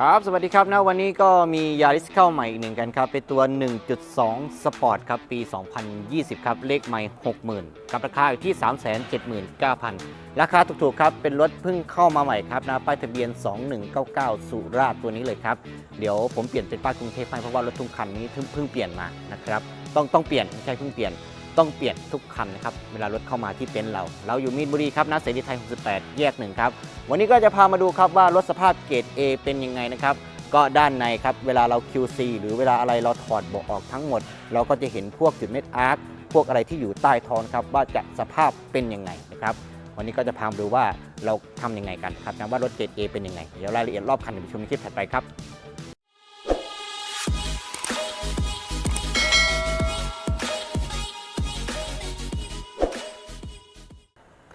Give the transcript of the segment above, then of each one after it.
ครับ สวัสดีครับนะวันนี้ก็มียาริสเข้าใหม่อีกหนึ่งกันครับ เป็นตัว 1.2 สปอร์ตครับ ปี 2020 ครับ เลขใหม่ 60,000 กับราคาอยู่ที่ 379,000 ราคาถูกๆครับ เป็นรถเพิ่งเข้ามาใหม่ครับนะ ป้ายทะเบียน 2199 สุราษฎร์ตัวนี้เลยครับ เดี๋ยวผมเปลี่ยนเป็นป้ายกรุงเทพให้เพราะว่ารถทุกคันนี้เพิ่งเพิ่งเปลี่ยนมานะครับ ต้องต้องเปลี่ยนไม่ใช่เพิ่งเปลี่ยน ต้องเปลี่ยนทุกคันนะครับเวลารถเข้ามาที่เต็นท์เรา เราอยู่มีนบุรีครับนะเสรีไทย 68 แยกหนึ่งครับ วันนี้ก็จะพามาดูครับว่ารถสภาพเกรด A เป็นยังไงนะครับก็ด้านในครับเวลาเรา QC หรือเวลาอะไรเราถอดเบาะออกทั้งหมด เราก็จะเห็นพวกจุดเม็ดอาร์คพวกอะไรที่อยู่ใต้ท้องครับว่าจะสภาพเป็นยังไงนะครับวันนี้ก็จะพามาดูว่าเราทำยังไงกันครับนะว่ารถเกรด A เป็นยังไงเดี๋ยวรายละเอียดรอบคันเดี๋ยวไปชมในคลิปถัดไปครับ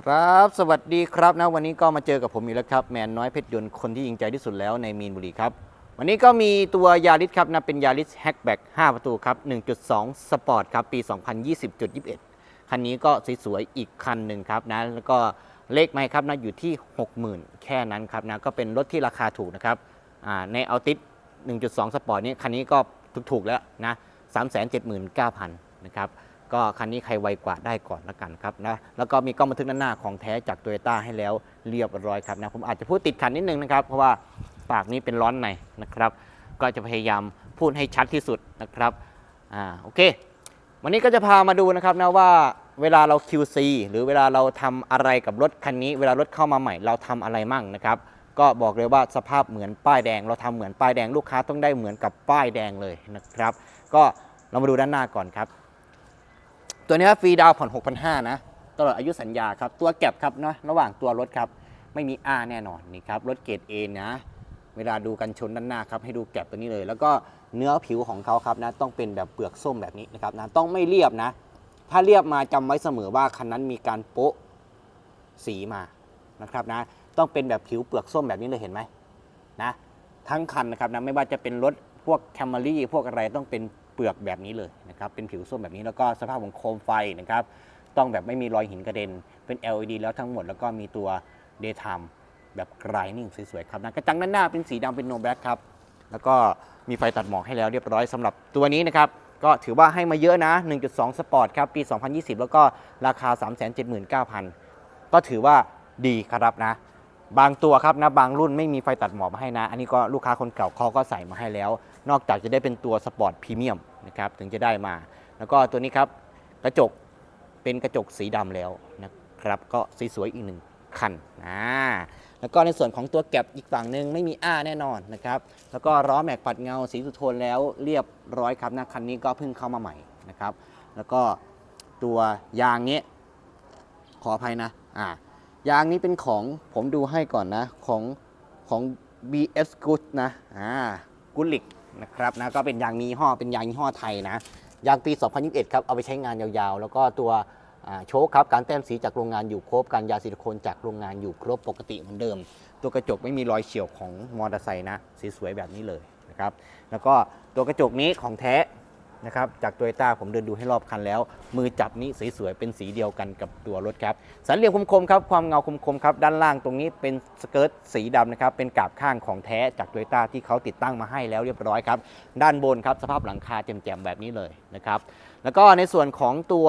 ครับสวัสดีครับนะวันนี้ก็มาเจอกับผมอีกแล้วครับแมนน้อยเพชรยนต์คนที่ยิงใจที่สุดแล้วในมีนบุรีครับ วันนี้ก็มีตัวยาริสครับนะเป็นยาริสแฮชแบ็ก5ประตูครับ 1.2 สปอร์ตครับ ปี 2020.21 คันนี้ก็สวยๆอีกคันหนึ่งครับนะแล้วก็เลขไมค์ครับนะอยู่ที่ 60,000 แค่นั้นครับนะก็เป็นรถที่ราคาถูกนะครับในเอาติส1.2 สปอร์ตนี้คันนี้ก็ถูกๆแล้วนะ379,000 นะครับ ก็คันนี้ใครไวกว่าได้ก่อนละกันครับนะแล้วก็มีกล้องบันทึกด้านหน้าของแท้จากโตโยต้าให้แล้วเรียบร้อยครับนะผมอาจจะพูดติดขันนิดนึงนะครับ เพราะว่าปากนี้เป็นร้อนในนะครับ ก็จะพยายามพูดให้ชัดที่สุดนะครับอ่าโอเค วันนี้ก็จะพามาดูนะครับนะว่าเวลาเรา QC หรือเวลาเราทำอะไรกับรถคันนี้ เวลารถเข้ามาใหม่เราทำอะไรมั่งนะครับ ก็บอกเลยว่าสภาพเหมือนป้ายแดง เราทำเหมือนป้ายแดงลูกค้าต้องได้เหมือนกับป้ายแดงเลยนะครับ ก็เรามาดูด้านหน้าก่อนครับ ตัวนี้ฟรีดาวผ่อน 6,500 นะ ตลอดอายุสัญญาครับ ตัวแก็บครับเนาะระหว่างตัวรถครับ ไม่มีอ้าแน่นอนนี่ครับ รถเกรด A นะ เวลาดูกันชนด้านหน้าครับ ให้ดูแก็บตัวนี้เลย แล้วก็เนื้อผิวของเขาครับนะ ต้องเป็นแบบเปลือกส้มแบบนี้นะครับนะ ต้องไม่เรียบนะ ถ้าเรียบมาจำไว้เสมอว่าคันนั้นมีการโป๊ะสีมานะครับนะ ต้องเป็นแบบผิวเปลือกส้มแบบนี้เลยเห็นไหมนะ ทั้งคันนะครับนะ ไม่ว่าจะเป็นรถพวกแคมรี่พวกอะไรต้องเป็น ปลือกแบบนี้เลยนะครับเป็นผิวส้มแบบนี้แล้วก็สภาพของโคมไฟนะครับต้องแบบไม่มีรอยหินกระเด็น เป็น LED แล้วทั้งหมดแล้วก็มีตัว daytime แบบ grinding สวยๆครับนะกระจังด้านหน้าเป็นสีดำเป็น no black ครับแล้วก็มีไฟตัดหมอกให้แล้วเรียบร้อยสำหรับตัวนี้นะครับก็ถือว่าให้มาเยอะนะ 1.2 สปอร์ตครับ ปี 2020 แล้วก็ราคา 379,000 ก็ถือว่าดีครับนะ บางตัวครับนะ บางรุ่นไม่มีไฟตัดหมอกมาให้นะ อันนี้ก็ลูกค้าคนเก่าเขาก็ใส่มาให้แล้ว นอกจากจะได้เป็นตัวสปอร์ตพรีเมียม นะครับถึงจะได้มา แล้วก็ตัวนี้ครับกระจกเป็นกระจกสีดำแล้วนะครับก็สวยๆอีกหนึ่งคันนะแล้วก็ในส่วนของตัวแก็บอีกฝั่งหนึ่งไม่มีอ้าแน่นอนนะครับแล้วก็ล้อแม็กปัดเงาสีสุโทนแล้วเรียบร้อยครับนะคันนี้ก็เพิ่งเข้ามาใหม่นะครับ แล้วก็ตัวยางเนี้ยขออภัยนะอ่ายางนี้เป็นของผมดูให้ก่อนนะของของ BS Good นะอ่ากุลิก นะครับนะก็เป็นยางมีห่อเป็นยางยี่ห้อไทยนะยางปี 2021 ครับเอาไปใช้งานยาวๆ แล้วก็ตัวโชคครับการแต้มสีจากโรงงานอยู่ครบการยาซิลิโคนจากโรงงานอยู่ครบปกติเหมือนเดิม ตัวกระจกไม่มีรอยเฉียวของมอเตอร์ไซค์นะสสวยแบบนี้เลยนะครับแล้วก็ตัวกระจกนี้ของแท้ นะครับจากโตโยต้าผมเดินดูให้รอบคันแล้ว มือจับนี้สวยๆเป็นสีเดียวกันกับตัวรถครับสันเหลี่ยมคมๆครับความเงาคมๆครับด้านล่างตรงนี้เป็นสเกิร์ตสีดำนะครับเป็นกาบข้างของแท้จากโตโยต้าที่เขาติดตั้งมาให้แล้วเรียบร้อยครับด้านบนครับสภาพหลังคาแจ่มๆแบบนี้เลยนะครับแล้วก็ในส่วนของตัว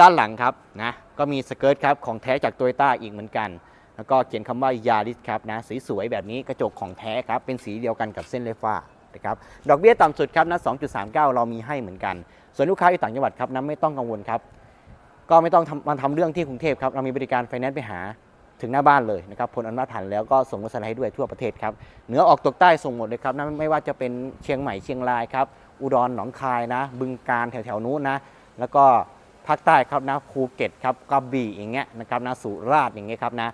ด้านหลังครับนะก็มีสเกิร์ตครับของแท้จากโตโยต้าอีกเหมือนกันแล้วก็เขียนคำว่ายาริสครับนะสีสวยแบบนี้กระจกของแท้ครับเป็นสีเดียวกันกับเส้นเลฟ้า นะครับดอกเบี้ยต่ำสุดครับนะ2.39 เรามีให้เหมือนกัน ส่วนลูกค้าที่ต่างจังหวัดครับนะไม่ต้องกังวลครับ ก็ไม่ต้องมาทำเรื่องที่กรุงเทพครับเรามีบริการไฟแนนซ์ไปหาถึงหน้าบ้านเลยนะครับผลอนุมัติผ่านแล้วก็ส่งรถสไลด์ให้ด้วยทั่วประเทศครับเหนือออกตกใต้ส่งหมดเลยครับนะไม่ว่าจะเป็นเชียงใหม่เชียงรายครับอุดรหนองคายนะ บึงการแถวๆนู้นนะแล้วก็ภาคใต้ครับนะภูเก็ตครับกระบี่อย่างเงี้ยนะครับนะสุราษฎร์อย่างเงี้ยครับนะ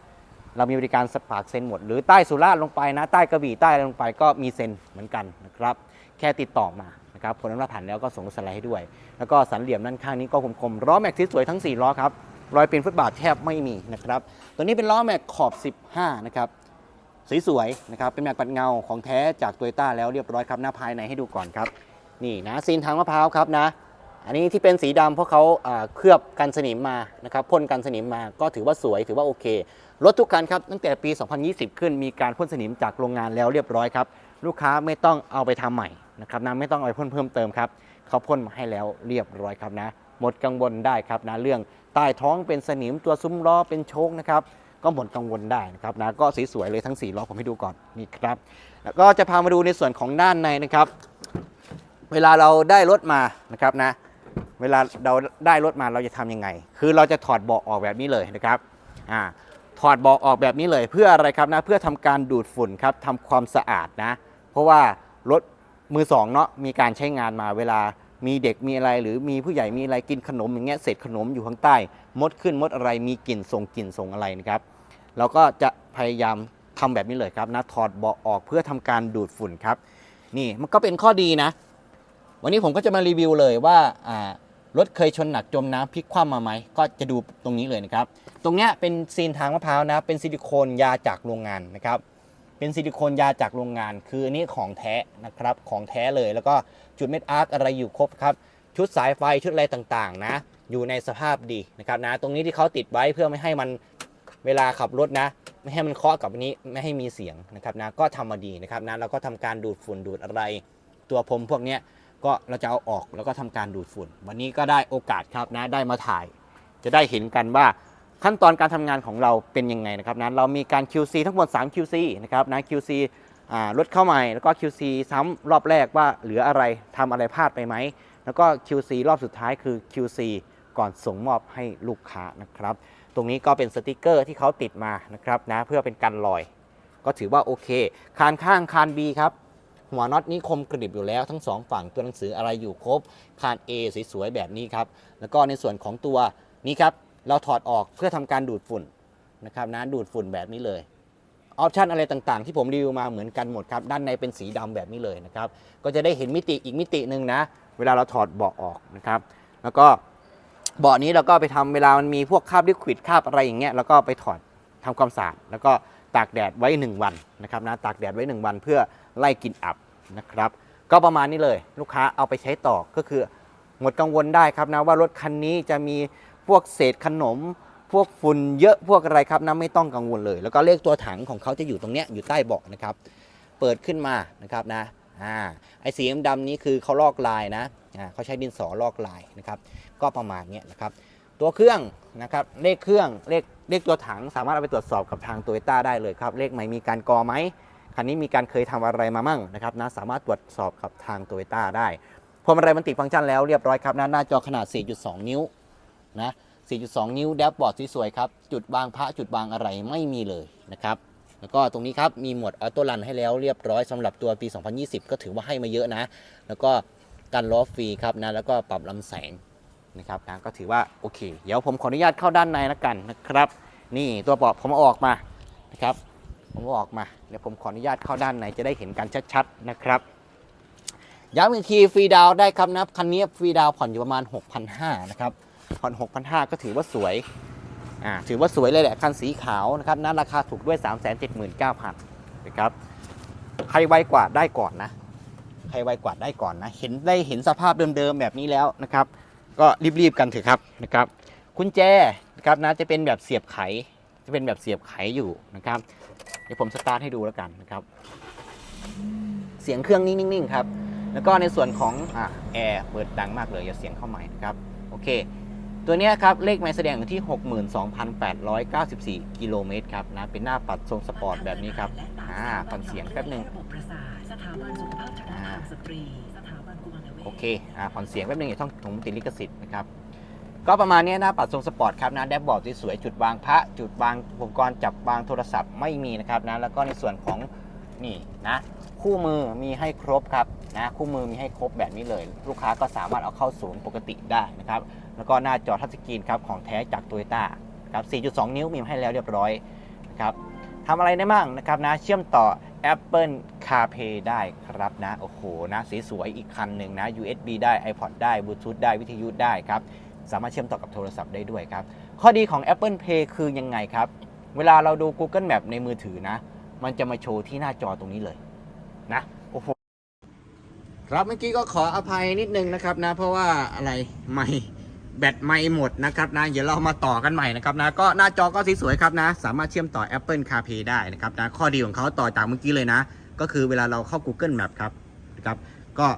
เรามีบริการสปาร์กเซ็นหมด หรือใต้สุราษฎร์ลงไปนะ ใต้กระบี่ใต้อะไรลงไปก็มีเซ็นเหมือนกันนะครับ แค่ติดต่อมานะครับผลอนุมัติผ่านแล้วก็ส่งสไลด์ให้ด้วย แล้วก็สันเหลี่ยมด้านข้างนี้ก็คมๆล้อแม็กที่สวยทั้ง 4 ล้อครับรอยเป็นฟุตบาทแทบไม่มีนะครับตัวนี้เป็นล้อแม็กขอบ 15 นะครับสวยๆนะครับเป็นแม็กปัดเงาของแท้จากโตโยต้าแล้วเรียบร้อยครับหน้าภายในให้ดูก่อนครับนี่นะซีนทางมะพร้าวครับนะ อันนี้ที่เป็นสีดำเพราะเขาเคลือบกันสนิมมานะครับพ่นกันสนิมมาก็ถือว่าสวยถือว่าโอเครถทุกคันครับตั้งแต่ปี 2020 ขึ้นมีการพ่นสนิมจากโรงงานแล้วเรียบร้อยครับลูกค้าไม่ต้องเอาไปทำใหม่นะครับนะไม่ต้องเอาไปพ่นเพิ่มเติมครับเขาพ่นมาให้แล้วเรียบร้อยครับนะหมดกังวลได้ครับนะเรื่องใต้ท้องเป็นสนิมตัวซุ้มล้อเป็นโชคนะครับก็หมดกังวลได้นะครับนะก็สวยๆเลยทั้ง4ล้อผมให้ดูก่อนนี่ครับแล้วก็จะพามาดูในส่วนของด้านในนะครับ เวลาเราได้รถมานะครับนะ เวลาเราได้รถมาเราจะทำยังไง คือเราจะถอดเบาะออกแบบนี้เลยนะครับอ่าถอดเบาะออกแบบนี้เลยเพื่ออะไรครับนะเพื่อทำการดูดฝุ่นครับทำความสะอาดนะเพราะว่ารถมือสองเนาะมีการใช้งานมาเวลามีเด็กมีอะไร หรือมีผู้ใหญ่มีอะไรกินขนมอย่างเงี้ยเศษขนมอยู่ข้างใต้ มดขึ้นมดอะไรมีกลิ่นส่งกลิ่นส่งอะไรนะครับเราก็จะพยายามทำแบบนี้เลยครับนะถอดเบาะออกเพื่อทำการดูดฝุ่นครับ นี่มันก็เป็นข้อดีนะ วันนี้ผมก็จะมารีวิวเลยว่าอ่า รถเคยชนหนักจมน้ำพลิกคว่ำมาไหมก็จะดูตรงนี้เลยนะครับ ตรงเนี้ยเป็นซีนทางมะพร้าวนะ เป็นซิลิโคนยาจากโรงงานนะครับ เป็นซิลิโคนยาจากโรงงาน คืออันนี้ของแท้นะครับ ของแท้เลย แล้วก็จุดเม็ดอาร์คอะไรอยู่ครบครับ ชุดสายไฟชุดอะไรต่างๆ นะ อยู่ในสภาพดีนะครับนะ ตรงนี้ที่เขาติดไว้เพื่อไม่ให้มันเวลาขับรถนะ ไม่ให้มันเคาะกับอันนี้ไม่ให้มีเสียงนะครับนะ ก็ทำมาดีนะครับนะ แล้วก็ทำการดูดฝุ่นดูดอะไร ตัวผมพวกเนี้ย ก็เราจะเอาออกแล้วก็ทำการดูดฝุ่น วันนี้ก็ได้โอกาสครับนะได้มาถ่าย จะได้เห็นกันว่าขั้นตอนการทำงานของเราเป็นยังไงนะครับนะเรามีการ QC ทั้งหมด 3 QC นะครับนะ QC อ่ารถเข้าใหม่แล้วก็ QC ซ้ำรอบแรกว่าเหลืออะไรทำอะไรพลาดไปไหม แล้วก็ QC รอบสุดท้ายคือ QC ก่อนส่งมอบให้ลูกค้านะครับ ตรงนี้ก็เป็นสติกเกอร์ที่เขาติดมานะครับนะเพื่อเป็นกันรอย ก็ถือว่าโอเค คานข้างคาน B ครับ หัวน็อตนี้คมกริบอยู่แล้วทั้งสองฝั่งตัวหนังสืออะไรอยู่ครบคาน A สวยๆแบบนี้ครับ แล้วก็ในส่วนของตัวนี้ครับ เราถอดออกเพื่อทำการดูดฝุ่นนะครับนะดูดฝุ่นแบบนี้เลยออปชันอะไรต่างๆ ที่ผมรีวิวมาเหมือนกันหมดครับด้านในเป็นสีดำแบบนี้เลยนะครับก็จะได้เห็นมิติอีกมิติหนึ่งนะ เวลาเราถอดเบาะออกนะครับแล้วก็เบาะนี้เราก็ไปทำเวลามันมีพวกคราบลิควิดคราบอะไรอย่างเงี้ยแล้วก็ไปถอดทำความสะอาดแล้วก็ตากแดดไว้ 1 วันนะครับนะตากแดดไว้ 1 วันเพื่อ ไล่กลิ่นอับนะครับ ก็ประมาณนี้เลยลูกค้าเอาไปใช้ต่อก็คือ หมดกังวลได้ครับนะว่ารถคันนี้จะมีพวกเศษขนม พวกฝุ่นเยอะพวกอะไรครับนะไม่ต้องกังวลเลย แล้วก็เลขตัวถังของเขาจะอยู่ตรงเนี้ยอยู่ใต้เบาะนะครับ เปิดขึ้นมานะครับนะอ่าไอ้สีดำนี้คือเขาลอกลายนะอ่าเขาใช้ดินสอลอกลายนะครับ ก็ประมาณนี้นะครับตัวเครื่องนะครับเลขเครื่องเลขเลขตัวถังสามารถเอาไปตรวจสอบกับทางโตโยต้าได้เลยครับ เลขใหม่มีการกอไหม คันนี้มีการเคยทำอะไรมามั่งนะครับนะสามารถตรวจสอบกับทางโตโยต้าได้พวงมาลัยมันติดฟังก์ชันแล้วเรียบร้อยครับนะหน้าจอขนาด 4.2 นิ้วนะ 4.2 นิ้วแดชบอร์ดสวยๆครับ จุดวางพระจุดวางอะไรไม่มีเลยนะครับ แล้วก็ตรงนี้ครับ มีหมดออโต้รันให้แล้วเรียบร้อยสำหรับตัวปี 2020 ก็ถือว่าให้มาเยอะนะ แล้วก็กันล้อฟรีครับนะ แล้วก็ปรับลำแสงนะครับนะก็ถือว่าโอเค เดี๋ยวผมขออนุญาตเข้าด้านในแล้วกันนะครับ นี่ตัวเบาะผมเอาออกมานะครับ ผมอาออกมาเดี๋ยวผมขออนุญาตเข้าด้านในจะได้เห็นกันชัดๆนะครับย้ำอีกทีฟรีดาวได้ครับนะคันนี้ฟรีดาวผ่อนอยู่ประมาณ 6,500นะครับผ่อน6,500 ก็ถือว่าสวยอ่าถือว่าสวยเลยแหละคันสีขาวนะครับนั้นราคาถูกด้วย 379,000นะครับใครไวกว่าได้ก่อนนะใครไวกว่าได้ก่อนนะเห็นได้เห็นสภาพเดิมๆแบบนี้แล้วนะครับ ก็รีบๆกันเถอะครับนะครับกุญแจนะครับนะจะเป็นแบบเสียบไข จะเป็นแบบเสียบไขอยู่นะครับ เดี๋ยวผมสตาร์ทให้ดูแล้วกันนะครับ เสียงเครื่องนิ่งๆครับ แล้วก็ในส่วนของอ่าแอร์เปิดดังมากเลยอย่าเสียงเข้าใหม่นะครับ โอเค ตัวนี้ครับเลขไม้แสดงอยู่ที่ 62,894 กิโลเมตรครับนะเป็นหน้าปัดทรงสปอร์ตแบบนี้ครับอ่าฟังเสียงแป๊บนึงโอเคอ่าผ่อนเสียงแป๊บนึงอย่าต้องผมติดลิขสิทธิ์นะครับ ก็ประมาณนี้หน้าปัดทรงสปอร์ตครับนะแดชบอร์ดสวยๆจุดวางพระ จุดวางอุปกรณ์จับวางโทรศัพท์ไม่มีนะครับนะแล้วก็ในส่วนของนี่นะคู่มือมีให้ครบครับนะคู่มือมีให้ครบแบบนี้เลย ลูกค้าก็สามารถเอาเข้าศูนย์ปกติได้นะครับแล้วก็หน้าจอทัชสกรีนครับของแท้จาก t o y ยต้าครับ 4.2 นิ้วมีให้แล้วเรียบร้อยนะครับทำอะไรได้บ้างนะครับนะเชื่อมต่อ Apple CarPlay ได้ครับนะ โอ้โหนะสีสวยอีกคันหนึ่งนะ USB ได้ iPod ได้ Bluetooth ได้วิทยุได้ครับ สามารถเชื่อมต่อกับโทรศัพท์ได้ด้วยครับ ข้อดีของ Apple Pay คือยังไงครับ เวลาเราดู Google Map ในมือถือนะ มันจะมาโชว์ที่หน้าจอตรงนี้เลยนะโอ้โหครับเมื่อกี้ก็ขออภัยนิดนึงนะครับนะ เพราะว่าอะไรไม่แบตไม่หมดนะครับนะ เดี๋ยวเรามาต่อกันใหม่นะครับนะ ก็หน้าจอก็สวยๆครับนะ สามารถเชื่อมต่อ Apple CarPlay ได้นะครับนะ ข้อดีของเขาต่อจากเมื่อกี้เลยนะ ก็คือเวลาเราเข้า Google Map ครับนะครับ ก็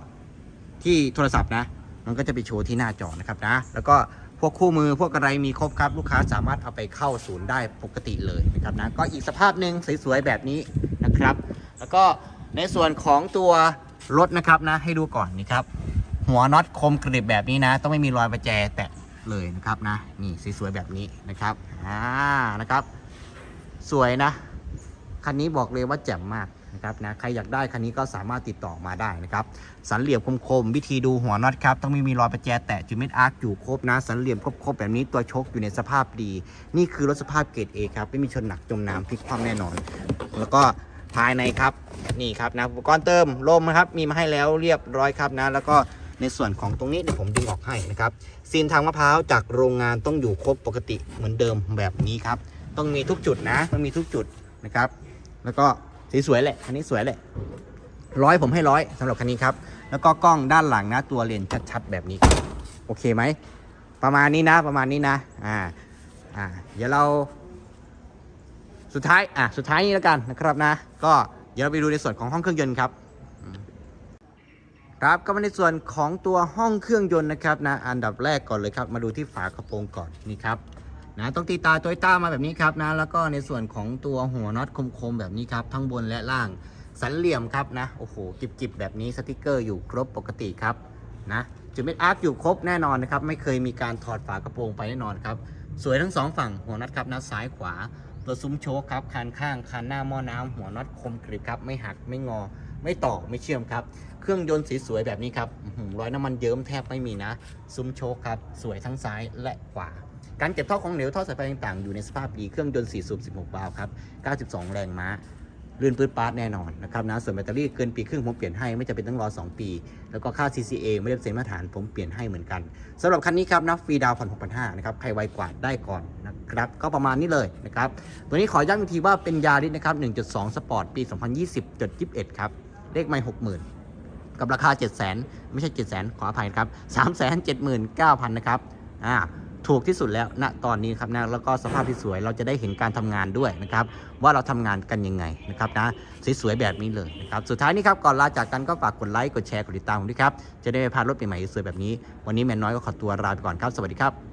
ที่โทรศัพท์นะ มันก็จะไปโชว์ที่หน้าจอนะครับนะ แล้วก็พวกคู่มือพวกอะไรมีครบครับลูกค้าสามารถเอาไปเข้าศูนย์ได้ปกติเลยนะครับนะ ก็อีกสภาพหนึ่งสวยๆแบบนี้นะครับ แล้วก็ในส่วนของตัวรถนะครับนะให้ดูก่อนนี่ครับหัวน็อตคมกริบแบบนี้นะ ต้องไม่มีรอยประแจแตะเลยนะครับนะนี่สวยๆแบบนี้นะครับอ่านะครับ สวยนะ คันนี้บอกเลยว่าแจ่มมาก นะครับนะใครอยากได้คันนี้ก็สามารถติดต่อมาได้นะครับสันเหลี่ยมคมๆวิธีดูหัวน็อตครับต้องไม่มีรอยประแจแตะจุดเม็ดอาร์คอยู่ครบนะสันเหลี่ยมครบๆแบบนี้ตัวชกอยู่ในสภาพดี นี่คือรถสภาพเกรดเอครับไม่มีชนหนักจมน้ำพลิกคว่ำแน่นอน แล้วก็ภายในครับนี่ครับนะอุปกรณ์เติมลมนะครับมีมาให้แล้วเรียบร้อยครับนะ แล้วก็ในส่วนของตรงนี้เดี๋ยวผมดึงออกให้นะครับซีนทางมะพร้าวจากโรงงานต้องอยู่ครบปกติเหมือนเดิมแบบนี้ครับต้องมีทุกจุดนะต้องมีทุกจุดนะครับ แล้วก็ สีสวยแหละ คันนี้สวยแหละร้อยผมให้ร้อยสำหรับคันนี้ครับ แล้วก็กล้องด้านหลังนะตัวเลนชัดๆแบบนี้โอเคไหม ประมาณนี้นะประมาณนี้นะ อ่า อ่า เดี๋ยวเราสุดท้าย อะ สุดท้ายนี้แล้วกันนะครับนะ ก็เดี๋ยวเราไปดูในส่วนของห้องเครื่องยนต์ครับ ครับ ก็มาในส่วนของตัวห้องเครื่องยนต์นะครับนะ อันดับแรกก่อนเลยครับ มาดูที่ฝากระโปรงก่อนนี่ครับ นะต้องตีตาตัวต้ามาแบบนี้ครับนะแล้วก็ในส่วนของตัวหัวน็อตคมๆแบบนี้ครับทั้งบนและล่างสันเหลี่ยมครับนะโอ้โหกิบๆแบบนี้สติกเกอร์อยู่ครบปกติครับนะจุดเม็ดอาร์คอยู่ครบแน่นอนนะครับไม่เคยมีการถอดฝากระโปรงไปแน่นอนครับสวยทั้งสองฝั่งหัวน็อตครับนะซ้ายขวา ตัวซุ้มโชคครับคันข้างคันหน้าหม้อน้ำหัวน็อตคมกริบครับไม่หักไม่งอ ไม่ต่อไม่เชื่อมครับเครื่องยนต์สีสวยแบบนี้ครับอื้อหือรอยน้ำมันเยิ้มแทบไม่มีนะ ซุ้มโชคครับสวยทั้งซ้ายและขวา การเก็บท่อของเหลวท่อสายไฟต่างๆ อยู่ในสภาพดีเครื่องยนต์4สูบ16วาล์วครับ 92 แรงม้าลื่นปื้ดปาร์ตแน่นอนนะครับนะส่วนแบตเตอรี่เกินปีครึ่งผมเปลี่ยนให้ไม่จำเป็นต้องรอ 2 ปี แล้วก็ค่า CCA ไม่ได้เป็นมาตรฐานผมเปลี่ยนให้เหมือนกันสำหรับคันนี้ครับนะฟรีดาวผ่อน6,500นะครับใครไวกว่าได้ก่อนนะครับก็ประมาณนี้เลยนะครับตัวนี้ขอย้ำอีกทีว่าเป็นยาริสนะครับ 1.2 สปอร์ตปี 2020.21 ครับเลขไม่60,000 กับราคา 7 0 0 0 0 0 ไม่ใช่ 7 0 0 0 0 0 ขออภัยครับ 379,000 นะครับอ่า ถูกที่สุดแล้วณตอนนี้ครับนะแล้วก็สภาพที่สวยเราจะได้เห็นการทำงานด้วยนะครับว่าเราทำงานกันยังไงนะครับนะสวยๆแบบนี้เลยนะครับสุดท้ายนี้ครับก่อนลาจากกันก็ฝากกดไลค์กดแชร์กดติดตามผมด้วยครับจะได้ไม่พลาดรถใหม่ๆสวยๆแบบนี้ วันนี้แมนน้อยก็ขอตัวลาไปก่อนครับสวัสดีครับ